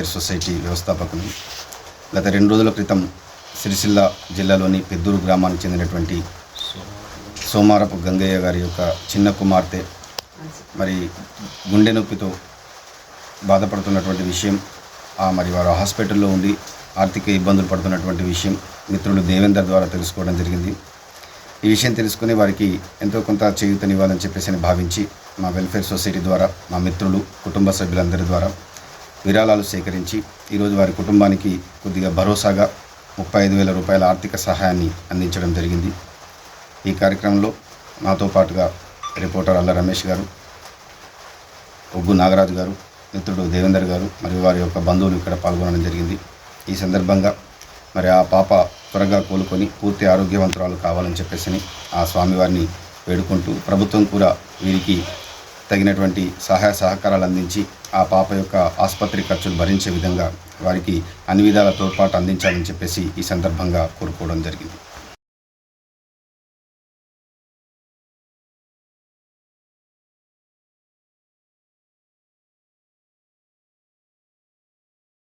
Welfare society వ్యవస్థాపకులు గత రెండు రోజుల క్రితం సిరిసిల్ల జిల్లాలోని పెద్దూరు గ్రామానికి చెందినటువంటి సోమారపు గంగయ్య గారి యొక్క చిన్న కుమార్తె మరి గుండె నొప్పితో బాధపడుతున్నటువంటి విషయం ఆ మరి వారు హాస్పిటల్లో ఉండి ఆర్థిక ఇబ్బందులు పడుతున్నటువంటి విషయం మిత్రులు దేవేందర్ ద్వారా తెలుసుకోవడం జరిగింది. ఈ విషయం తెలుసుకుని వారికి ఎంతో కొంత చేయూతనివ్వాలని చెప్పేసి అని భావించి మా వెల్ఫేర్ సొసైటీ ద్వారా మా మిత్రులు కుటుంబ సభ్యులందరి ద్వారా విరాళాలు సేకరించి ఈరోజు వారి కుటుంబానికి కొద్దిగా భరోసాగా ముప్పై ఐదు వేల రూపాయల ఆర్థిక సహాయాన్ని అందించడం జరిగింది. ఈ కార్యక్రమంలో నాతో పాటుగా రిపోర్టర్ అల్ల రమేష్ గారు ఒగ్గు నాగరాజు గారు మిత్రుడు దేవేందర్ గారు మరియు వారి యొక్క బంధువులు ఇక్కడ పాల్గొనడం జరిగింది. ఈ సందర్భంగా మరి ఆ పాప త్వరగా కోలుకొని పూర్తి ఆరోగ్యవంతురాలు కావాలని చెప్పేసి ఆ స్వామివారిని వేడుకుంటూ ప్రభుత్వం కూడా వీరికి తగినటువంటి సహాయ సహకారాలు అందించి ఆ పాప యొక్క ఆసుపత్రి ఖర్చులు భరించే విధంగా వారికి అన్ని విధాల తోడ్పాటు అందించాలని చెప్పేసి ఈ సందర్భంగా కోరుకోవడం జరిగింది.